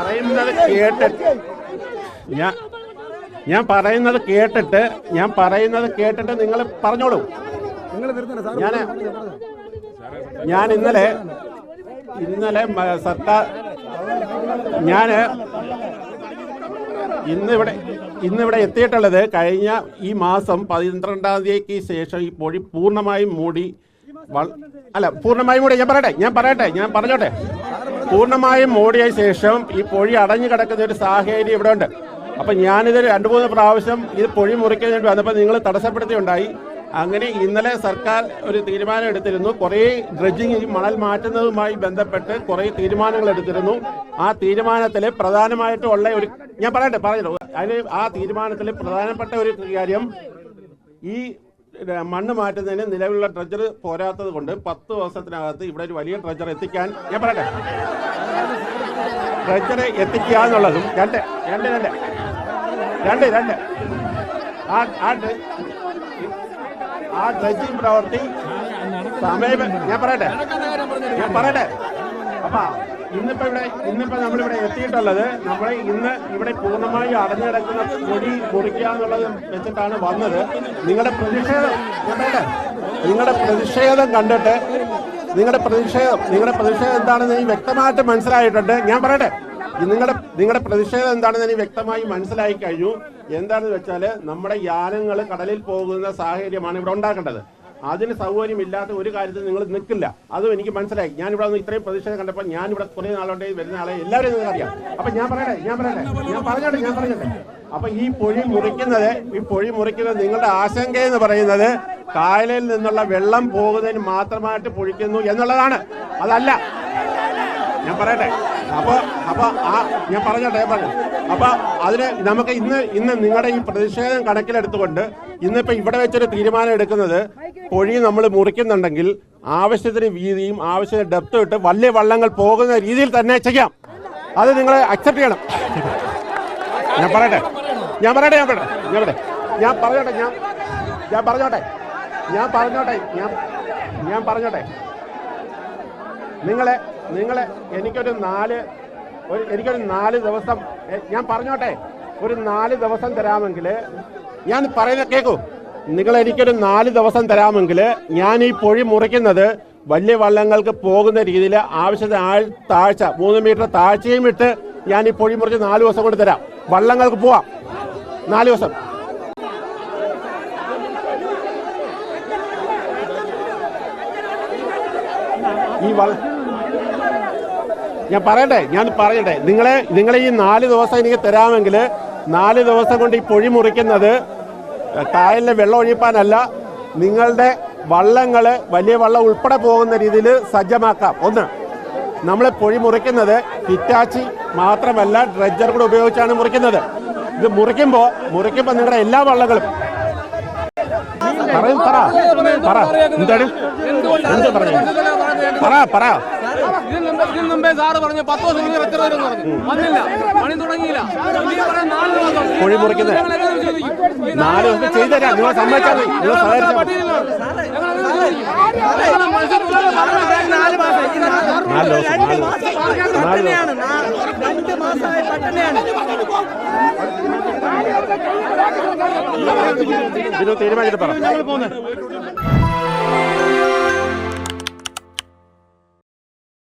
പറയുന്നത് കേട്ടിട്ട് ഞാൻ ഞാൻ പറയുന്നത് കേട്ടിട്ട് ഞാൻ പറയുന്നത് കേട്ടിട്ട് നിങ്ങൾ പറഞ്ഞോളൂ. ഞാൻ ഞാൻ ഇന്നലെ ഇന്നലെ സർക്കാർ ഞാൻ ഇന്നിവിടെ ഇന്നിവിടെ എത്തിയിട്ടുള്ളത് കഴിഞ്ഞ ഈ മാസം പന്ത്രണ്ടാം തീയതിക്ക് ശേഷം ഈ പൊഴി പൂർണമായും മൂടി അല്ല പൂർണമായും മൂടി. ഞാൻ പറയട്ടെ ഞാൻ പറയട്ടെ ഞാൻ പറഞ്ഞോട്ടെ. പൂർണമായും മൂടിയ ശേഷം ഈ പൊഴി അടഞ്ഞു കിടക്കുന്ന ഒരു സാഹചര്യം ഇവിടെ ഉണ്ട്. അപ്പൊ ഞാനിത് രണ്ടു മൂന്ന് പ്രാവശ്യം ഇത് പൊഴി മുറിക്കാൻ വേണ്ടി വന്നപ്പോൾ നിങ്ങൾ തടസ്സപ്പെടുത്തിയുണ്ടായി. അങ്ങനെ ഇന്നലെ സർക്കാർ ഒരു തീരുമാനം എടുത്തിരുന്നു. കുറേ ഡ്രഡ്ജിങ് ഈ മണൽ മാറ്റുന്നതുമായി ബന്ധപ്പെട്ട് കുറേ തീരുമാനങ്ങൾ എടുത്തിരുന്നു. ആ തീരുമാനത്തിൽ പ്രധാനമായിട്ടും ഉള്ള ഒരു ഞാൻ പറയട്ടെ പറഞ്ഞു? അതിന് ആ തീരുമാനത്തിൽ പ്രധാനപ്പെട്ട ഒരു കാര്യം ഈ മണ്ണ് മാറ്റുന്നതിന് നിലവിലുള്ള ട്രെജർ പോരാത്തത് കൊണ്ട് പത്ത് ദിവസത്തിനകത്ത് ഇവിടെ ഒരു വലിയ ട്രെജർ എത്തിക്കാൻ ഞാൻ പറയട്ടെ? ട്രെജർ എത്തിക്കുക എന്നുള്ളതും രണ്ട് രണ്ട് രണ്ട്. രണ്ട് രണ്ട്. ആ ആ പ്രവൃത്തി സമയം ഞാൻ പറയട്ടെ? ഞാൻ പറയട്ടെ? അപ്പൊ ഇന്നിപ്പോ ഇവിടെ ഇന്നിപ്പോ നമ്മളിവിടെ എത്തിയിട്ടുള്ളത് നമ്മൾ ഇന്ന് ഇവിടെ പൂർണമായി അടഞ്ഞിടക്കുന്ന പൊടി മുറിക്കുക എന്നുള്ളത് വെച്ചിട്ടാണ് വന്നത്. നിങ്ങളുടെ പ്രതിഷേധം നിങ്ങളുടെ പ്രതിഷേധം കണ്ടിട്ട് നിങ്ങളുടെ പ്രതിഷേധം നിങ്ങളുടെ പ്രതിഷേധം എന്താണെന്ന് എനിക്ക് വ്യക്തമായിട്ട് മനസ്സിലായിട്ടുണ്ട്. ഞാൻ പറയട്ടെ. നിങ്ങളുടെ നിങ്ങളുടെ പ്രതിഷേധം എന്താണെന്ന് എനിക്ക് വ്യക്തമായി മനസ്സിലായി കഴിഞ്ഞു. എന്താണെന്ന് വെച്ചാൽ നമ്മുടെ യാനങ്ങൾ കടലിൽ പോകുന്ന സാഹചര്യമാണ് ഇവിടെ ഉണ്ടാക്കേണ്ടത്. അതിന് സൗകര്യമില്ലാത്ത ഒരു കാര്യത്തിൽ നിങ്ങൾ നിൽക്കില്ല. അതും എനിക്ക് മനസ്സിലായി. ഞാൻ ഇവിടെ ഇത്രയും പ്രതിഷേധം കണ്ടപ്പോൾ ഞാൻ ഇവിടെ കുറേ നാളുണ്ട് വരുന്ന ആളെ എല്ലാവരും നിങ്ങൾക്ക് അറിയാം. അപ്പൊ ഞാൻ പറയട്ടെ ഞാൻ പറയട്ടെ ഞാൻ പറഞ്ഞോട്ടെ ഞാൻ പറഞ്ഞോട്ടെ. അപ്പൊ ഈ പൊഴി മുറിക്കുന്നത് ഈ പൊഴി മുറിക്കുന്നത് നിങ്ങളുടെ ആശങ്ക എന്ന് പറയുന്നത് കായലിൽ നിന്നുള്ള വെള്ളം പോകുന്നതിന് മാത്രമായിട്ട് പൊഴിക്കുന്നു എന്നുള്ളതാണ്. അതല്ല. ഞാൻ പറയട്ടെ. അപ്പൊ അപ്പൊ ആ ഞാൻ പറഞ്ഞോട്ടെ പറഞ്ഞു അപ്പൊ അതിന് നമുക്ക് ഇന്ന് ഇന്ന് നിങ്ങളുടെ ഈ പ്രതിഷേധം കണക്കിലെടുത്തുകൊണ്ട് ഇന്നിപ്പോ ഇവിടെ വെച്ചൊരു തീരുമാനം എടുക്കുന്നത് പൊഴി നമ്മൾ മുറിക്കുന്നുണ്ടെങ്കിൽ ആവശ്യത്തിന് വീതിയും ആവശ്യത്തിന് ഡെപ്തും ഇട്ട് വലിയ വള്ളങ്ങൾ പോകുന്ന രീതിയിൽ തന്നെ ചെയ്യാം. അത് നിങ്ങൾ അക്സെപ്റ്റ് ചെയ്യണം. ഞാൻ പറയട്ടെ? ഞാൻ പറയട്ടെ ഞാൻ പറയട്ടെ? ഞാൻ പറയട്ടെ? ഞാൻ പറഞ്ഞോട്ടെ ഞാൻ ഞാൻ പറഞ്ഞോട്ടെ? ഞാൻ പറഞ്ഞോട്ടെ ഞാൻ ഞാൻ പറഞ്ഞോട്ടെ? നിങ്ങളെ നിങ്ങളെ എനിക്കൊരു നാല് ഒരു എനിക്കൊരു നാല് ദിവസം ഞാൻ പറഞ്ഞോട്ടെ? ഒരു നാല് ദിവസം തരാമെങ്കിൽ ഞാൻ പറയുന്നത് കേൾക്കൂ നിങ്ങൾ എനിക്കൊരു നാല് ദിവസം തരാമെങ്കിൽ ഞാൻ ഈ പൊഴി മുറിക്കുന്നത് വലിയ വള്ളങ്ങൾക്ക് പോകുന്ന രീതിയിൽ ആവശ്യത്തിന് ആഴ് താഴ്ച മൂന്ന് മീറ്റർ താഴ്ചയും ഇട്ട് ഞാൻ ഈ പൊഴി മുറിച്ച് നാല് ദിവസം കൊണ്ട് തരാം. വള്ളങ്ങൾക്ക് പോവാം. നാല് ദിവസം. ഈ വള്ള ഞാൻ പറയട്ടെ ഞാൻ പറയട്ടെ. നിങ്ങളെ നിങ്ങളെ ഈ നാല് ദിവസം എനിക്ക് തരാമെങ്കിൽ നാല് ദിവസം കൊണ്ട് ഈ പൊഴി മുറിക്കുന്നത് കായലിലെ വെള്ളം ഒഴിപ്പാനല്ല നിങ്ങളുടെ വള്ളങ്ങൾ വലിയ വള്ളം ഉൾപ്പെടെ പോകുന്ന രീതിയിൽ സജ്ജമാക്കാം. ഒന്ന് നമ്മൾ പൊഴി മുറിക്കുന്നത് ഹിറ്റാച്ചി മാത്രമല്ല ഡ്രഡ്ജർ കൂടെ ഉപയോഗിച്ചാണ് മുറിക്കുന്നത്. ഇത് മുറിക്കുമ്പോൾ മുറിക്കുമ്പോൾ നിങ്ങളുടെ എല്ലാ വള്ളങ്ങളും. പറ. പറ. എന്താണ്? എന്ത് പറഞ്ഞു? പറ പറ. ഇതിന് മുമ്പ് സാറ് പറഞ്ഞു പത്ത് ദിവസം കഴിഞ്ഞ് എത്ര വരും പറഞ്ഞു വന്നില്ല പണി തുടങ്ങിയില്ല കുഴി മുറിക്കുന്നത്. നാല് ദിവസം ചെയ്തുതരാം നിങ്ങൾ സമ്മതിച്ചാൽ മതി നിങ്ങൾ സഹകരിച്ചാൽ തീരുമാനിച്ചിട്ട് പറ